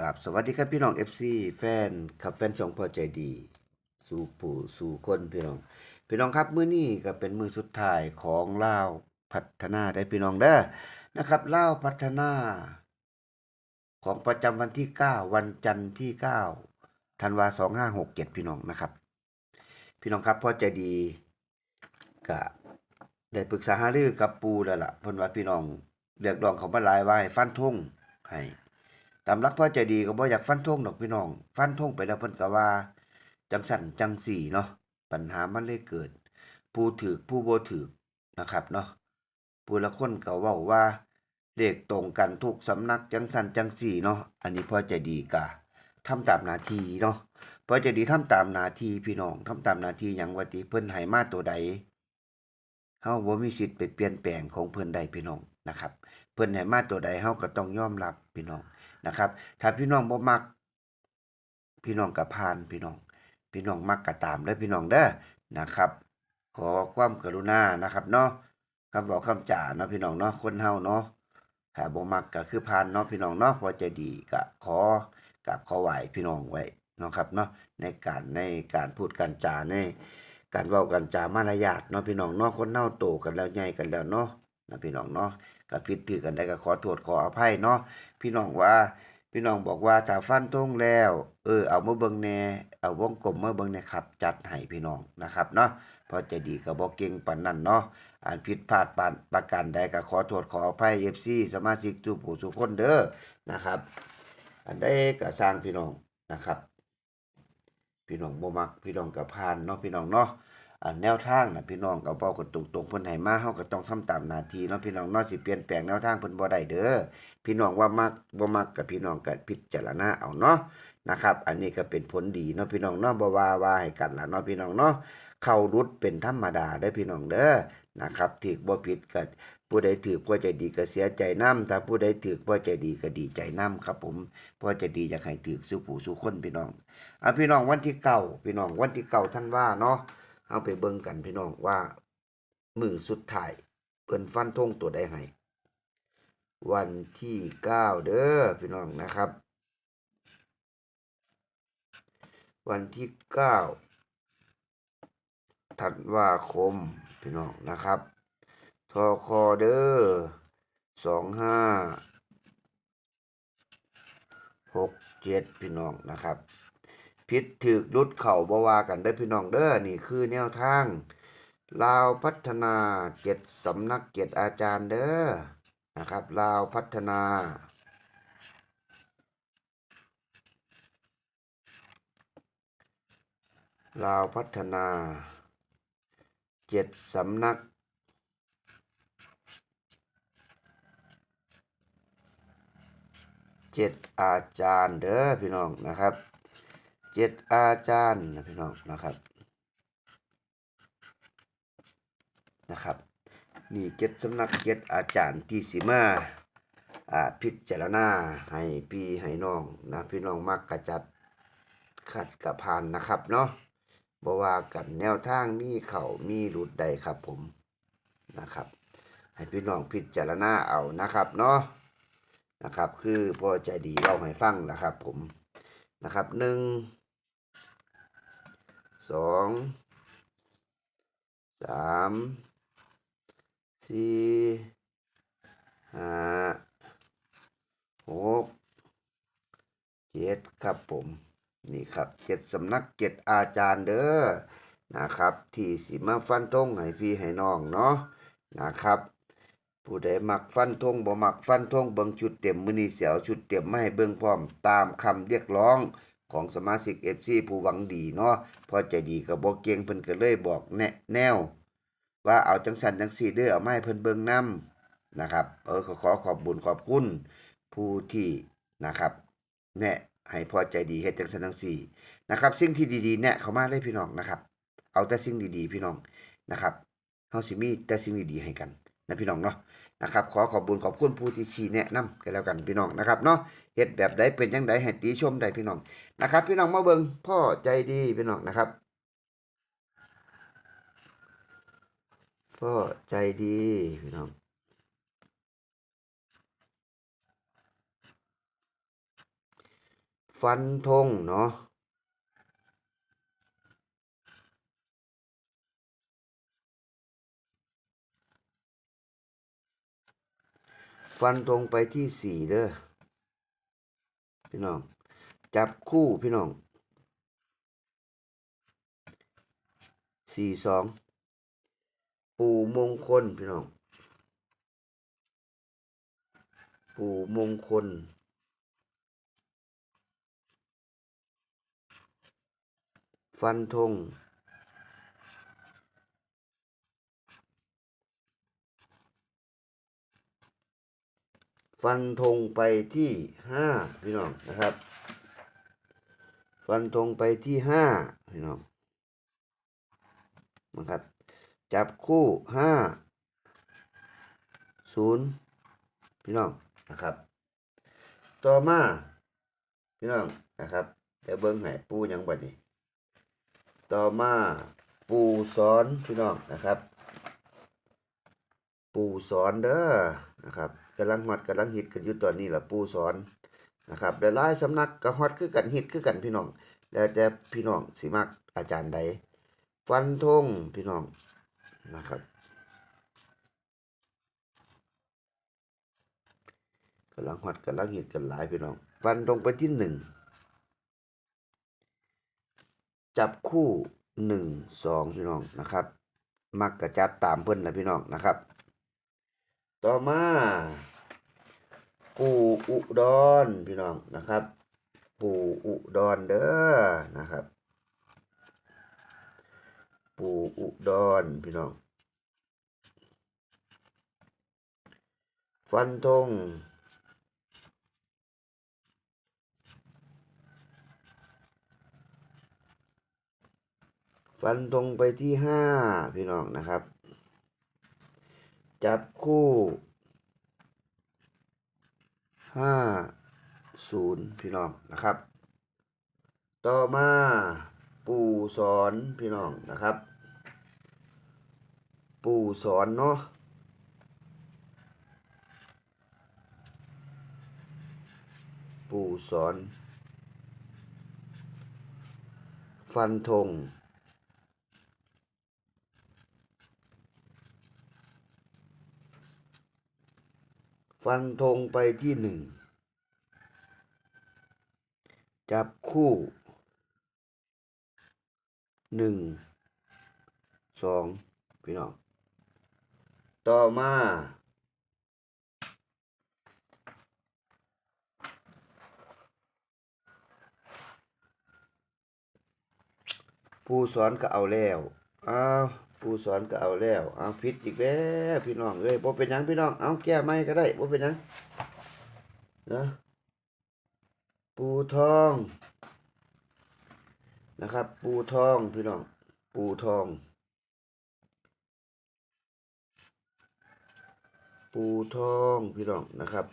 กับสวัสดีครับพี่น้อง FC แฟนครับแฟนช่องพอใจดี สู่ผู้สู่คนพี่น้อง พี่น้องครับมื้อนี้ก็เป็นมือสุดท้ายของลาวพัฒนาได้พี่น้องเด้อนะครับลาวพัฒนา ของประจำวันที่ 9 วันจันทร์ที่9ธันวา2567พี่น้องนะครับ พี่น้องครับพอใจดีก็ได้ปรึกษาหารือกับปูแล้วล่ะเพิ่นว่าพี่น้องเรียกร้องเขามาหลายว่าให้ฟันธงให้ ตามรักพ่อใจดีก็บ่อยากฟันธงดอกพี่น้อง ฟันธงไปแล้วเพิ่นก็ว่า จังสั่นจังสี่เนาะปัญหามันเลยเกิด ผู้ถือผู้บ่ถือนะครับเนาะผู้ละคนก็เว้าว่าเลขตรงกันทุกสำนักจังสั่นจังสี่เนาะอันนี้พ่อใจดีก็ทำตามหน้าที่เนาะพ่อใจดีทำตามหน้าที่พี่น้องทำตามหน้าที่หยังว่าติเพิ่นให้มาตัวใดเฮาบ่มีสิทธิ์ไปเปลี่ยนแปลงของเพิ่นไดพี่น้องนะครับ เพิ่นให้มาตัวใดเฮาก็ต้องยอมรับพี่น้อง นะครับ ถ้าพี่น้องบ่มัก พี่น้องก็ผ่านพี่น้อง พี่น้องมักก็ตามเด้อพี่น้องเด้อนะครับ ขอความกรุณานะครับเนาะคำบอกคำจ่าเนาะพี่น้องเนาะคนเฮาเนาะถ้าบ่มักก็คือผ่านเนาะพี่น้องเนาะพอใจดีก็ขอกับขอไหวพี่น้องไว้เนาะครับเนาะในการในการพูดการจาในการเว้ากันจามารยาทเนาะพี่น้องเนาะคนเฮาโตกันแล้วใหญ่กันแล้วเนาะนะพี่น้องเนาะ ก็ผิดถือกันได้ก็ขอโทษขออภัยเนาะพี่น้องว่าพี่น้องบอกว่าถ้าฟันธงแล้ว เออเอามาเบิงแน่เอาวงกลมมาเบิงแน่ครับ จัดให้พี่น้องนะครับเนาะพราะใจะดีก็บ่เก่งปานนั้นเนาะอ่านผิดพลาดปานประการใดก็ขอโทษขออภัย FC สมาชิกทุกผู้ทุกคนเด้อนะครับ อันใดก็สร้างพี่น้องนะครับ พี่น้องบ่มักพี่น้องก็ผ่านเนาะพี่น้องเนาะ แนวทางนะพี่น้องก็เว้ากันตรงๆเพิ่นให้มาเฮาก็ต้องทำตามหน้าที่เนาะพี่น้องนาสิเปลี่ยนแปลงแนวทางเพิ่นบ่ได้เด้อพี่น้องว่ามักบ่มักกับพี่น้องก็พิจารณาเอาเนาะนะครับ อันนี้ก็เป็นผลดีเนาะพี่น้องเนาะบ่ว่าว่าให้กันล่ะเนาะพี่น้องเนาะเข้ารุดเป็นธรรมดาได้พี่น้องเด้อนะครับถูกบ่ผิดก็ผู้ใดถูกบ่ใจดีก็เสียใจนํถ้าผู้ใดถูกบ่ใจดีก็ดีใจนํครับผมเพราะใจดีอยากให้ถูกสู่ผู้สู่คนพี่น้องอะพี่น้องวันที่เก้าพี่น้องวันที่เก้าท่านว่าเนาะ เอาไปเบิ่งกันพี่น้องว่า มือสุดท้ายเพิ่นฟันธงตัวใดให้วันที่เก้าเด้อพี่น้องนะครับ วันที่เก้าธันวาคมพี่น้องนะครับทอคอเด้อสองห้าหกเจ็ดพี่น้องนะครับ พิษถึกรุดเข่าบว่ากันได้พี่น้องเด้อนี่คือแนวทางลาวพัฒนาเจ็ดสำนักเจ็ดอาจารย์เด้อนะครับลาวพัฒนาลาวพัฒนาเจ็ดสำนัก เจ็ดอาจารย์เด้อพี่น้องนะครับ เจ็ดอาจารย์นะพี่น้องนะครับนะครับนี่เจ็ดสำนักเจ็ดอาจารย์ที่สิมาอ่าพิจารณาให้พี่ให้น้องนะพี่น้องมักกระจัดขัดกระพานนะครับเนาะบ่ว่ากันแนวทางมีเขามีหลุดใดครับผมนะครับ ให้พี่น้องพิจารณาเอานะครับเนาะนะครับ คือพอใจดีเล่าให้ฟังนะครับผมนะครับหนึ่ง สองสามสี่ห้าหกเจ็ดครับผมนี่ครับเจ็ดสำนักเจ็ดอาจารย์เด้อนะครับ ที่สิมาฟันธงให้พี่ให้น้องเนาะนะครับ ผู้ใดมักฟันธงบ่มักฟันธงเบิ่งชุดเต็มมือนีเสียวชุดเต็มมาให้เบิ่งพร้อมตามคำเรียกร้อง ของสมาชิก FC ผู้หวังดีเนาะพอใจดีก็บ่เก่งเพิ่นก็เลยบอกแนแนว ว่าเอาจังสันจังสี่เด้อเอาไม้เพิ่นเบิงนํนะครับ เออขอขอขอบบุญขอบคุณผู้ที่นะครับ แนะให้พอใจดีเฮ็ดจังสันจังสี่นะครับ สิ่งที่ดีๆแนะเขามาเลยพี่น้องนะครับ เอาแต่สิ่งดีๆ พี่น้องนะครับเฮาสิมีแต่สิ่งดีๆให้กันนะพี่น้องเนาะ นะครับขอขอบบุญขอบคุณผู้ที่ชี้แนะนำกันแล้วกันพี่น้องนะครับเนาะเฮ็ดแบบใดเป็นจังไดให้ติชมได้พี่น้องนะครับ พี่น้องมาเบิงพ่อใจดีพี่น้องนะครับพ่อใจดีพี่น้องฟันธงเนาะ ฟันธงไปที่สี่เด้อพี่น้อง จับคู่พี่น้องสี่สองปู่มงคลพี่น้อง ปู่มงคลฟันธง ฟันธงไปที่ห้าพี่น้องนะครับ ฟันธงไปที่ห้าพี่น้องนะครับ จับคู่ห้าศูนย์พี่น้องนะครับ ต่อมาพี่น้องนะครับเดี๋ยวเบิ้งให้ปูยังบัดนี้ ต่อมาปูสอนพี่น้องนะครับ ปูสอนเด้อนะครับ กำลังฮอตกำลังฮิตกันอยู่ตอนนี้ล่ะปูสอนนะครับหลายๆสำนักก็ฮอตคือกันฮิตคือกันพี่น้อง แล้วแต่พี่น้องสิมักอาจารย์ใดฟันธงพี่น้องนะครับกำลังฮอตกำลังฮิตกันหลายพี่น้อง ฟันธงไปที่หนึ่งจับคู่หนึ่งสองพี่น้องนะครับ มักกระจัดตามเพิ่อนนะพี่น้องนะครับ ต่อมาปู่อุดรพี่น้องนะครับ ปู่อุดรเด้อนะครับ ปู่อุดรพี่น้อง ฟันธงฟันธงไปที่ห้าพี่น้องนะครับ จับคู่ห้าศูนย์พี่น้องนะครับ ต่อมาปู่สอนพี่น้องนะครับ ปู่สอนเนาะปู่สอน ฟันธง ฟันธงไปที่หนึ่ง จับคู่หนึ่งสองพี่น้อง ต่อมาผู้สอนก็เอาแล้ว อ้าว ผู้สอนก็เอาแล้วเอาผิดอีกแล้วพี่น้องเอ้ยบ่เป็นยังพี่น้องเอาแก้ไม่ก็ได้บ่เป็นยังนะปูทองนะครับ ปูทองพี่น้อง ปูทอง ปูทองพี่น้องนะครับ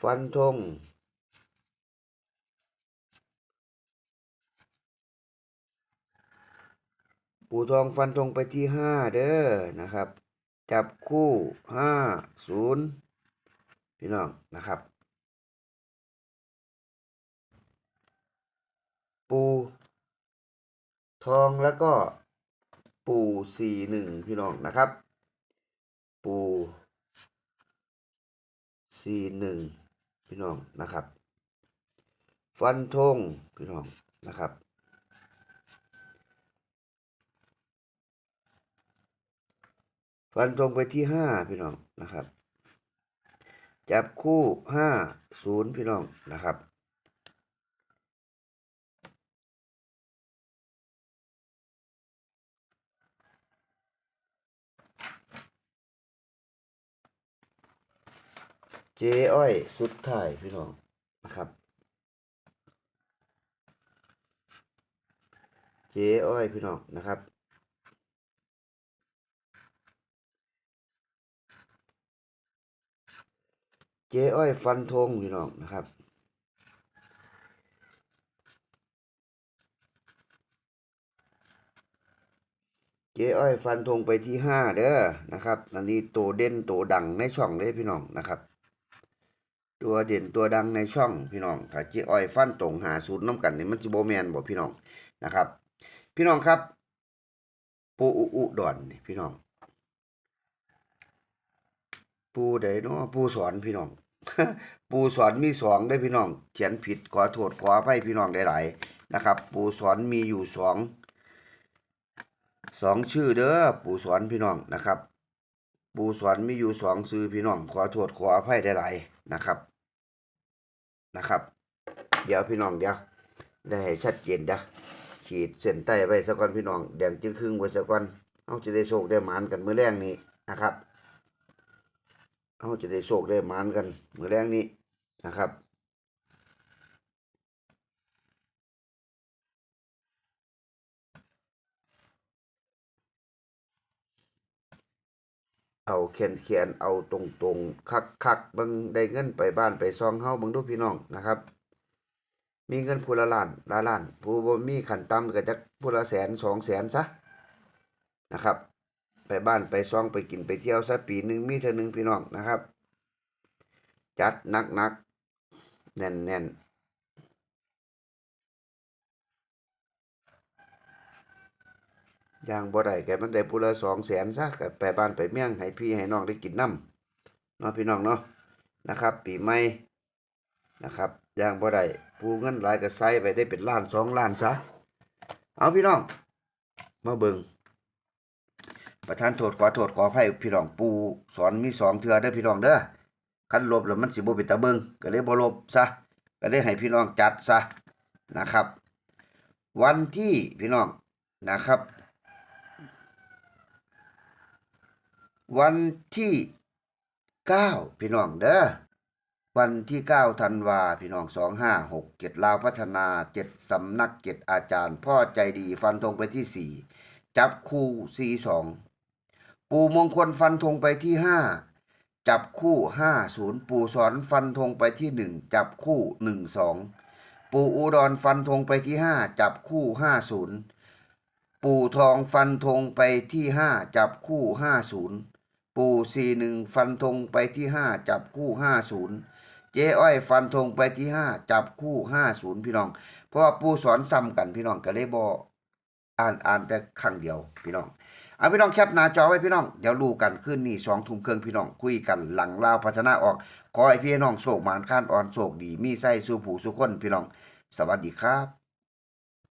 ฟันธง ปูทองฟันธงไปที่ห้าเด้อนะครับ จับคู่ห้าศูนย์พี่น้องนะครับ ปูทองแล้วก็ปูสี่หนึ่งพี่น้องนะครับ ปูสี่หนึ่งพี่น้องนะครับ ฟันธงพี่น้องนะครับ ฟันธงไปที่ห้าพี่น้องนะครับ จับคู่ห้าศูนย์พี่น้องนะครับเจ๊อ้อยสุดท้ายพี่น้องนะครับ เจ๊อ้อยพี่น้องนะครับ เจ๊อ้อยฟันธงพี่น้องนะครับ เจ๊อ้อยฟันธงไปที่ห้าเด้อนะครับ อันนี้โตเด่นโตดังในช่องเลยพี่น้องนะครับ ตัวเด่นตัวดังในช่องพี่น้องถ้าเจ๊อ้อยฟันตรงหาศูนย์น้ำกันนี่มันสิบ่แมนบ่พี่น้องนะครับ พี่น้องครับปูอุอุดอนพี่น้องปูใดเนาะปูสอนพี่น้อง ปูสอนมีสองได้พี่น้อง เขียนผิดขอโทษขออภัยพี่น้องหลายๆนะครับ ปูสอนมีอยู่สองสองชื่อเด้อปูสอนพี่น้องนะครับ ปูสอนมีอยู่สองชื่อพี่น้อง ขอโทษขออภัยหลายๆนะครับนะครับ เดี๋ยวพี่น้องเดี๋ยวได้ให้ชัดเจนเด้อขีดเส้นใต้ไว้สักก่อนพี่น้องแดงจึงครึ่งไว้สักก่อนเอาจะได้โชคได้หมานกันมื้อแรงนี้นะครับ เอาจะได้โชคได้มานกันเมื้อแรงนี้นะครับ เอาเขียนเขียนเอาตรงตรงคักคักบิ่งได้เงินไปบ้านไปซองเฮาบิ่งดูพี่น้องนะครับ มีเงินผู้ละล้านละล้านผู้บ่มีขันต่ำก็จักผู้ละแสนสองแสนซะนะครับ บ้านไปซองไปกินไปเที่ยวซะปีหนึ่งมีเท่านึงพี่น้องนะครับ จัดนักนักแน่นแน่นอย่างบ่ได้แกมันได้ผู้ละสองแสนซะก็ไปบ้านไปเมี่ยงให้พี่ให้น้องได้กินน้ำเนาะพี่น้องเนาะนะครับ ปีใหม่นะครับอย่างบ่ได้ผู้เงินหลายก็ใส่ไปได้เป็นล้านสองล้านซะเอาพี่น้อง มาเบิ่ง ประธานโทษขอโทษขออภัยพี่น้องปูสอนมีสองเทื่อเด้พี่น้องเด้อคันลบแล้วมันสิบ่เป็นตาเบิงก็เลยบลบซะก็เลยให้พี่น้องจัดซะนะครับ วันที่พี่น้องนะครับ วันที่เก้าพี่น้องเด้อวันที่เก้าธันวาพี่น้องสองห้าหกเจ็ดลาวพัฒนาเจ็ดสำนักเจ็ดอาจารย์ พ่อใจดีฟันธงไปที่สี่จับคู่สี่สอง ปูมงคลฟันธงไปที่ห้าจับคู่ห้าศูนย์ปูสอนฟันธงไปที่หนึ่งจับคู่หนึ่งสองปูอุดรฟันธงไปที่ห้าจับคู่ห้าศูนย์ปูทองฟันธงไปที่ห้าจับคู่ห้าศูนย์ปูสี่หนึ่งฟันธงไปที่ห้าจับคู่ห้าศูนย์เจ๊อ้อยฟันธงไปที่ห้าจับคู่ห้าศูนย์พี่น้อง เพราะว่าปูสอนซ้ำกันพี่น้องก็เลยบออ่านอ่านแต่ครั้งเดียวพี่น้อง เอาพี่น้องแคปหน้าจอไว้พี่น้อง เดี๋ยวดูกันขึ้นนี่สองทุ่มเครื่องพี่น้องคุยกันหลังลาวพัฒนาออกขอให้พี่น้องโศกหมานข้านอ่อนโศกดีมีไส้สู่ผู้สุคนพี่น้อง สวัสดีครับ